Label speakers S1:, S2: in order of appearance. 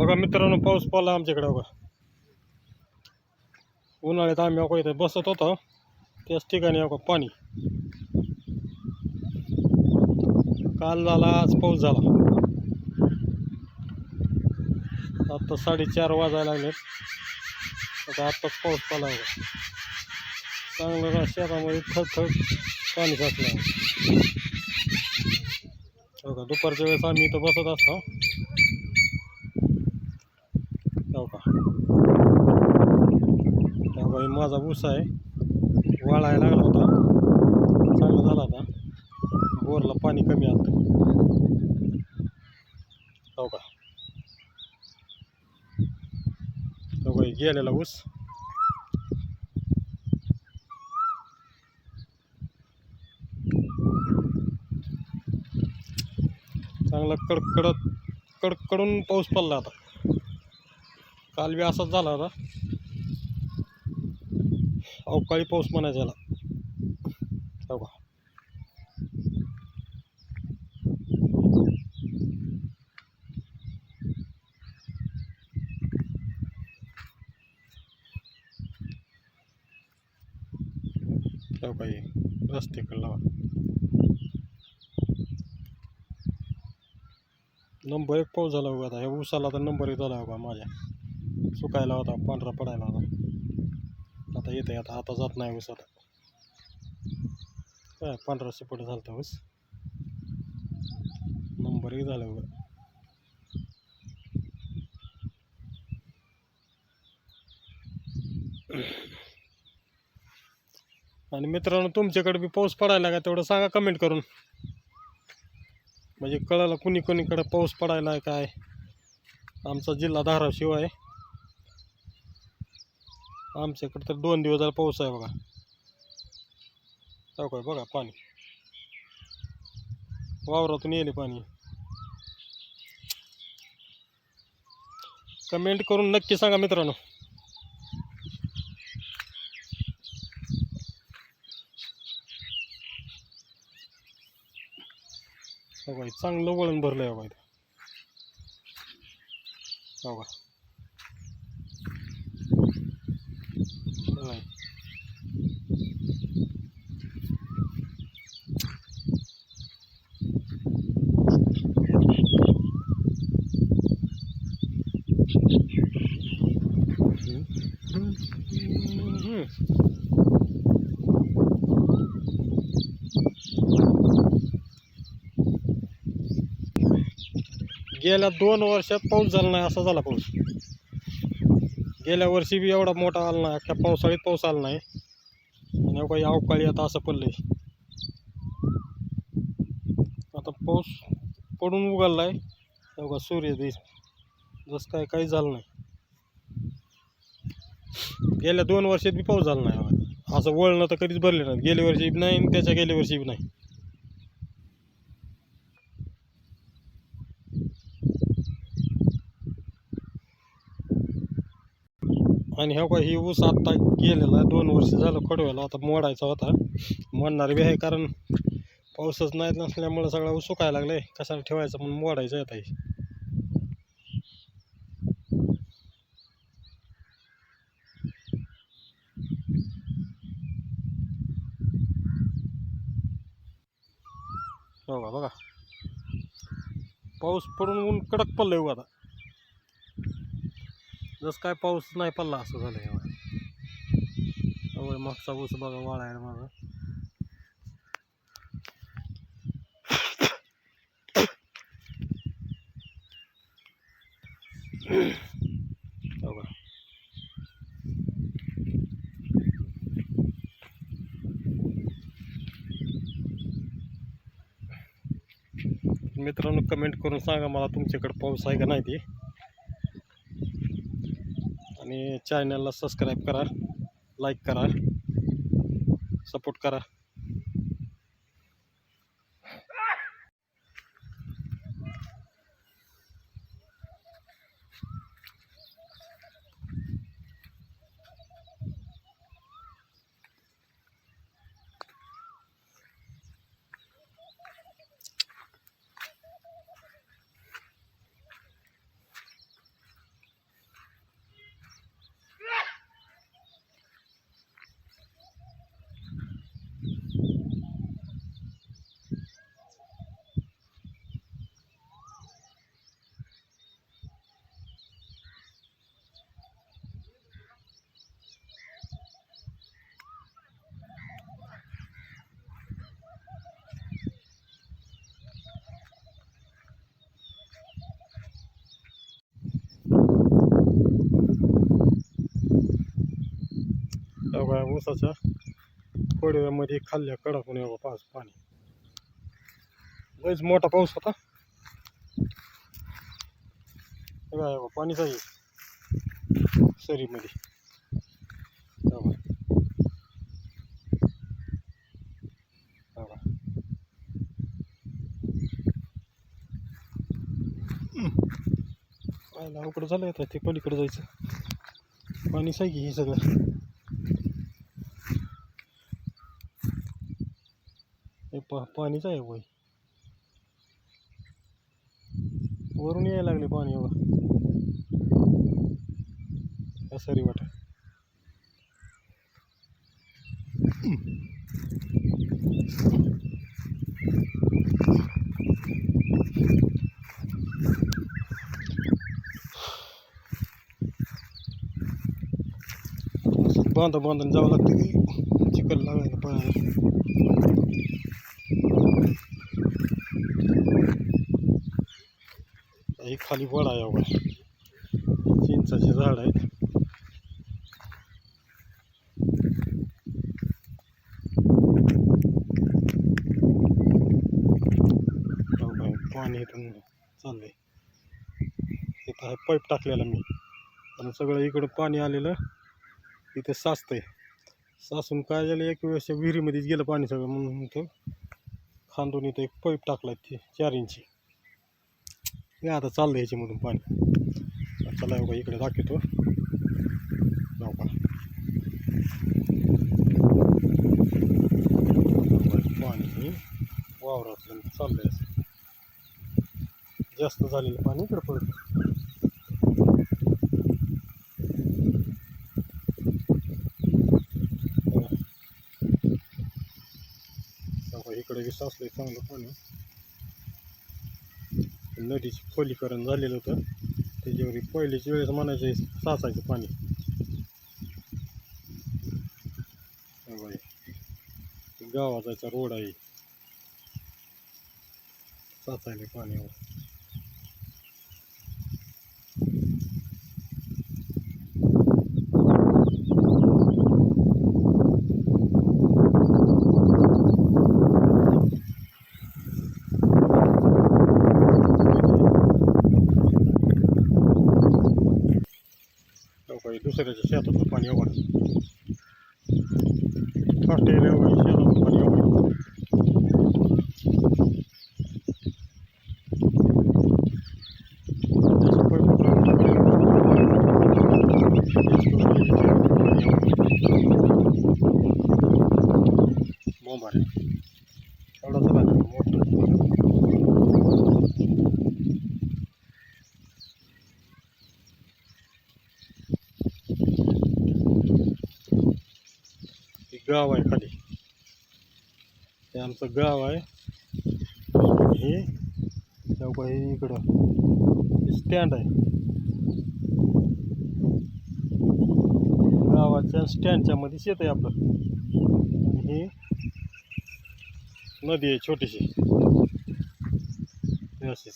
S1: बघा मित्रांनो पाऊस पडला आमच्याकडे बघा. उन्हाळ्यात आम्ही अगो इथे बसत होतो. त्याच ठिकाणी अगो पाणी. काल झाला आज पाऊस झाला. आता साडेचार वाजायला लागले आता आत्ताच पाऊस पडला होता चांगलं शेतामध्ये थग पाणी साचलं हो का दुपारच्या वेळेस आम्ही इथं बसत असतो. हो का हो का, माझा ऊस आहे वाळायला लागला होता. चांगला झाला होता. बोरला पाणी कमी आलं. हो का? हो का, गेलेला ऊस. चांगला कडकडत कडकडून पाऊस पडला आता. काल बी असाच झाला होता. अवकाळी पाऊस म्हणायचा याला. बघा. का का रस्ते लावा. नंबर एक पाऊस झाला बघा आता. ह्या ऊसाला तर नंबर एक झाला बघा माझ्या. सुकायला होता पांढरा पडायला होता. आता येते आता आता जात नाही ऊस आता. काय पांढरा सुपट झाला होता ऊस? नंबर एक झाला बघा आणि मित्रांनो तुमच्याकडे बी पाऊस पडायला का तेवढं सांगा कमेंट करून. म्हणजे कळालं कुणी कुणीकडे पाऊस पडायला आहे काय? आमचा जिल्हा धाराशिव आहे. आमच्याकडे तर दोन दिवस झाला पाऊस आहे बघा. हो काय बघा पाणी. वावरातून येले पाणी. कमेंट करून नक्की सांगा मित्रांनो. हो चांगलं वळण भरलं आहे. बघा इथं हो का नाही. हम्म. गेल्या दोन वर्षात पाऊस झाला नाही असा झाला पाऊस. गेल्या वर्षी बी एवढा मोठा आला नाही अख्ख्या पावसाळीत पाऊस आला नाही. आणि काही अवकाळी आता असं पडलंय. आता पाऊस पडून उघडला आहे तेव्हा सूर्य दिस जसं काय काही झालं नाही. गेल्या दोन वर्षात बी पाऊस झाला नाही. असं वळणं तर कधीच भरले नाही गेल्या वर्षी बी नाही आणि त्याच्या गेल्या वर्षी बी नाही. आणि ह्या का ही ऊस आत्ता गेलेला आहे. दोन वर्ष झालं खडव्याला आता मोडायचा होता. मोडणार बी आहे कारण पाऊसच नाही नसल्यामुळं सगळा ऊस सुकायला लागलाय. कशाला ठेवायचं म्हणून मोडायचं आहे आता हो. का बघा. पाऊस पडून ऊन कडक पडलंय उगा आता. जसं काय पाऊस नाही पडला असं झालं एवढं त्यामुळे मागचा ऊस बघा वाळायला माझा हो का मित्रांनो कमेंट करून सांगा मला तुमच्याकडे पाऊस आहे का नाही ते. आणि चॅनलला सबस्क्राईब करा लाईक करा सपोर्ट करा. बघा ऊसाच्या कोडव्यामध्ये खाल्ल्या कडकून येऊ पाऊस पाणी. लयच मोठा पाऊस होता. हे बघा, हे पाणीच आहे सरीमध्ये हे पाहायला झालं आता ते पलीकडे जायचं. पाणीच आहे की हे सगळं. पा पाणीच आहे वय वरून यायला लागले पाणी एवढं. सरी वाटा बांधा बांधून जावं लागतं की चिखल लागायला पाण्याला हे खाली वडा आहे बघा चिंचाचे झाड आहेत. पाणी इथून चाललंय. इथं आहे पाईप टाकलेला मी. आणि सगळं इकडं पाणी आलेलं इथे साचतंय. साचून काय झालं एक वेळेस विहिरीमध्येच गेलं पाणी सगळं म्हणून इथं खांदून इथं एक पाईप टाकला ते चार इंची. हे आता चाललं याच्यामधून पाणी. चला बघा इकडे दाखवतो. जाऊ का. पाणी वावरातलं चाललंय असं. जास्त झालेलं पाणी इकडे पडतं इकडे बी चांगलं पाणी. नदीची खोलीकरण झालेलं होतं. त्याच्यावर पहिल्याच वेळेस म्हणायचं साचायचं पाणी. हे गावात जायचा रोड आहे. साचायला पाण्यावर काही दुसऱ्याच्या शेतातलं पाणी एवढं फर्स्ट एवढं शेतातलं पाणी एवढं त्याचं पाईप लावून टाकलेलं. बोंब आहे एवढा झाला मोठा हे गाव आहे खाली. हे आमचं गाव आहे. हे तेव्हा हे इकडं स्टँड आहे. गावाच्या स्टँडच्या मध्ये शेत आहे आपलं. आणि ही नदी आहे छोटीशी. हे अशीच.